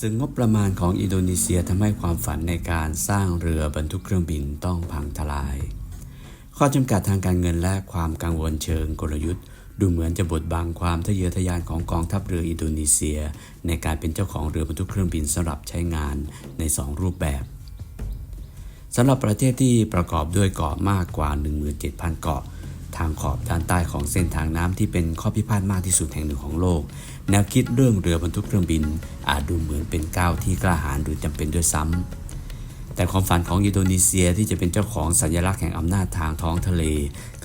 ซึ่งงบประมาณของอินโดนีเซียทำให้ความฝันในการสร้างเรือบรรทุกเครื่องบินต้องพังทลาย ข้อจำกัดทางการเงินและความกังวลเชิงกลยุทธ์ ดูเหมือนจะบดบังความทะเยอทะยานของกองทัพเรืออินโดนีเซีย ในการเป็นเจ้าของเรือบรรทุกเครื่องบินสำหรับใช้งานใน 2 รูปแบบสำหรับประเทศที่ประกอบด้วยเกาะมากกว่า 17,000 เกาะ ทางขอบด้านใต้ของเส้นทางน้ำที่เป็นข้อพิพาทมากที่สุดแห่งหนึ่งของโลก แนวคิดเรื่องเรือบรรทุกเครื่องบิน อาจดูเหมือนเป็นก้าวที่กล้าหาญหรือจำเป็นด้วยซ้ำแต่ความฝันของอินโดนีเซียที่จะเป็นเจ้าของสัญลักษณ์แห่งอำนาจทางท้องทะเล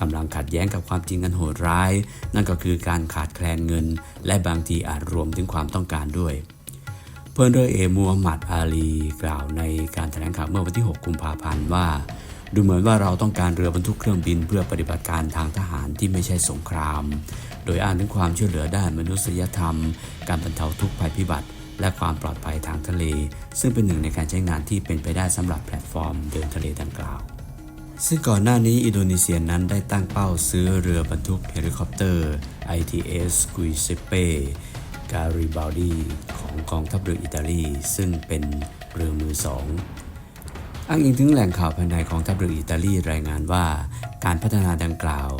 กำลังขัดแย้งกับความจริงอันโหดร้าย นั่นก็คือการขาดแคลนเงิน และบางทีอาจรวมถึงความต้องการด้วยเพื่อนเรือเอกมูฮัมหมัดอาลี กล่าวในการแถลงข่าวเมื่อวันที่ 6 กุมภาพันธ์ว่า ดูเหมือนว่าเราต้องการเรือบรรทุกเครื่องบินเพื่อปฏิบัติการทางทหารที่ไม่ใช่สงคราม โดยอ้างถึงความช่วยเหลือด้านมนุษยธรรม การบรรเทาทุกข์ภัยพิบัติ และความปลอดภัยทางทะเล ซึ่งเป็นหนึ่งในการใช้งานที่เป็นไปได้สำหรับแพลตฟอร์มเดินทะเลดังกล่าว ซึ่งก่อนหน้านี้อินโดนีเซียนั้นได้ตั้งเป้าซื้อเรือบรรทุกเฮลิคอปเตอร์ ITS Guiseppe Garibaldi ของกองทัพเรืออิตาลีซึ่งเป็นเรือมือสอง อ้างอิงถึงแหล่งข่าวภายในของทัพเรืออิตาลีรายงานว่า การพัฒนาดังกล่าว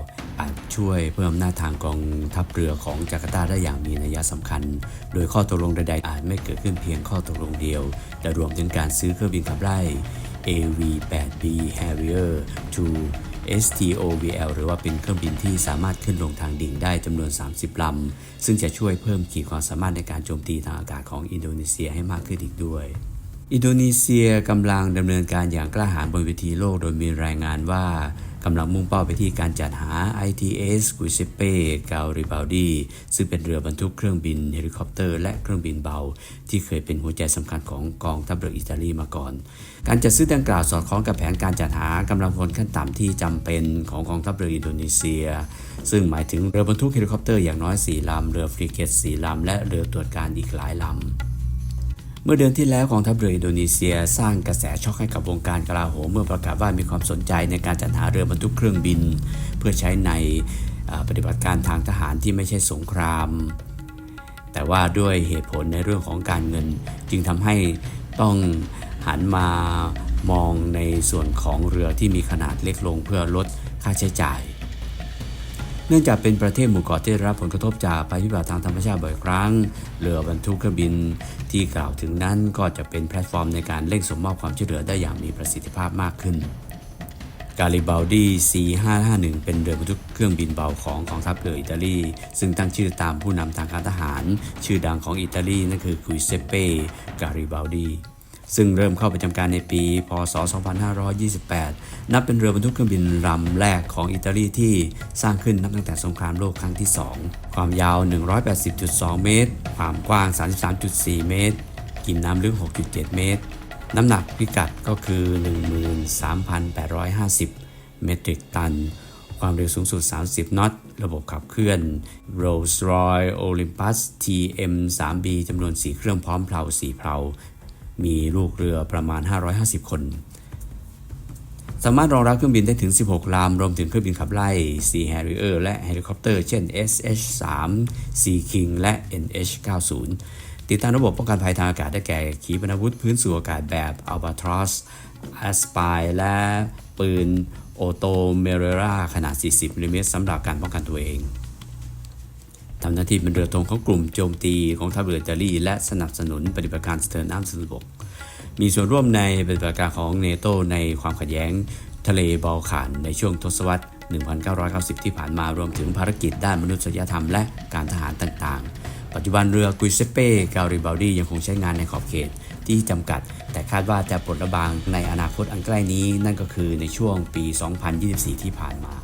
อาจช่วยเพิ่มหน้าทางกองทัพเรือของจาการ์ตาได้อย่างมีนัยสำคัญ โดยข้อตกลงใดๆอาจไม่เกิดขึ้นเพียงข้อตกลงเดียว แต่รวมถึงการซื้อเครื่องบินขับไล่ AV-8B Harrier 2 STOVL หรือว่าเป็นเครื่องบินที่สามารถขึ้นลงทางดิ่งได้จำนวน 30 ลำ ซึ่งจะช่วยเพิ่มขีดความสามารถในการโจมตีทางอากาศของอินโดนีเซียให้มากขึ้นอีกด้วย อินโดนีเซียกำลังดำเนินการอย่างกล้าหาญบนเวทีโลกโดยมีรายงานว่ากำลังมุ่งเป้าไปที่การจัดหา ITS Giuseppe Garibaldi ซึ่งเป็นเรือบรรทุกเครื่องบินเฮลิคอปเตอร์และเครื่องบินเบา ที่เคยเป็นหัวใจสำคัญของกองทัพเรืออิตาลีมาก่อน การจัดซื้อดังกล่าวสอดคล้องกับแผนการจัดหากำลังพลขั้นต่ำที่จำเป็นของกองทัพเรืออินโดนีเซีย ซึ่งหมายถึงเรือบรรทุกเฮลิคอปเตอร์อย่างน้อย4ลำเรือฟริเกต4ลำและเรือตรวจการอีกหลายลำ เมื่อเดือนที่แล้วกองทัพเรืออินโดนีเซีย สร้างกระแสช็อกให้กับวงการกลาโหมเมื่อประกาศว่ามีความสนใจในการจัดหาเรือบรรทุกเครื่องบิน เพื่อใช้ในปฏิบัติการทางทหารที่ไม่ใช่สงคราม แต่ว่าด้วยเหตุผลในเรื่องของการเงิน จึงทำให้ต้องหันมามองในส่วนของเรือที่มีขนาดเล็กลงเพื่อลดค่าใช้จ่าย เนื่องจากเป็นประเทศหมู่เกาะที่ได้รับผลกระทบจากภัยพิบัติทางธรรมชาติบ่อยครั้ง เรือบรรทุกเครื่องบินที่กล่าวถึงนั้นก็จะเป็นแพลตฟอร์มในการเร่งส่งมอบความช่วยเหลือได้อย่างมีประสิทธิภาพมากขึ้นกาลิบ a ลดี C551 เป็นเรือบรรทุกเครื่องบินเบาของกองทัพเรืออิตาลี ซึ่งตั้งชื่อตามผู้นำทางการทหาร ชื่อดังของอิตาลีนั่นคือคุยเซเป้ กาลิบ a ลดี ซึ่งเริ่มเข้าประจำการในปี พศ 2528 นับเป็นเรือบรรทุกเครื่องบินลำแรกของอิตาลีที่สร้างขึ้นนับตั้งแต่สงครามโลกครั้งที่ 2 ความยาว 180.2 เมตร ความกว้าง 33.4 เมตร กินน้ำลึก 6.7 เมตร น้ำหนักพิกัดก็คือ 13,850 เมตริกตัน ความเร็วสูงสุด 30 นอต ระบบขับเคลื่อน Rolls-Royce Olympus TM 3B จำนวน 4 เครื่องพร้อมเพลา4เพลา มีลูกเรือประมาณ 550 คน สามารถรองรับเครื่องบินได้ถึง 16 ลำ รวมถึงเครื่องบินขับไล่ Sea Harrier และเฮลิคอปเตอร์ เช่น SH-3 Sea King และ NH-90 ติดตั้งระบบป้องกันภัยทางอากาศได้แก่ขีปนาวุธพื้นสู่อากาศแบบ Albatros Aspire และปืนโอโตเมเรราขนาด 40มิลลิเมตรสำหรับการป้องกันตัวเอง ทำหน้าที่เป็นเรือธงของกลุ่มโจมตีของทัพเรืออิตาลีและสนับสนุนปฏิบัติการสะเทินน้ำสนบก มีส่วนร่วมในปฏิบัติการของเนโตในความขัดแย้งทะเลบอลข่านในช่วงทศวรรษ 1990 ที่ผ่านมารวมถึงภารกิจด้านมนุษยธรรมและการทหารต่างๆ ปัจจุบันเรือกุยเซเป้กาลิบาลดียังคงใช้งานในขอบเขตที่จำกัด แต่คาดว่าจะปลดระบางในอนาคตอันใกล้นี้นั่นก็คือในช่วงปี 2024 ที่ผ่านมา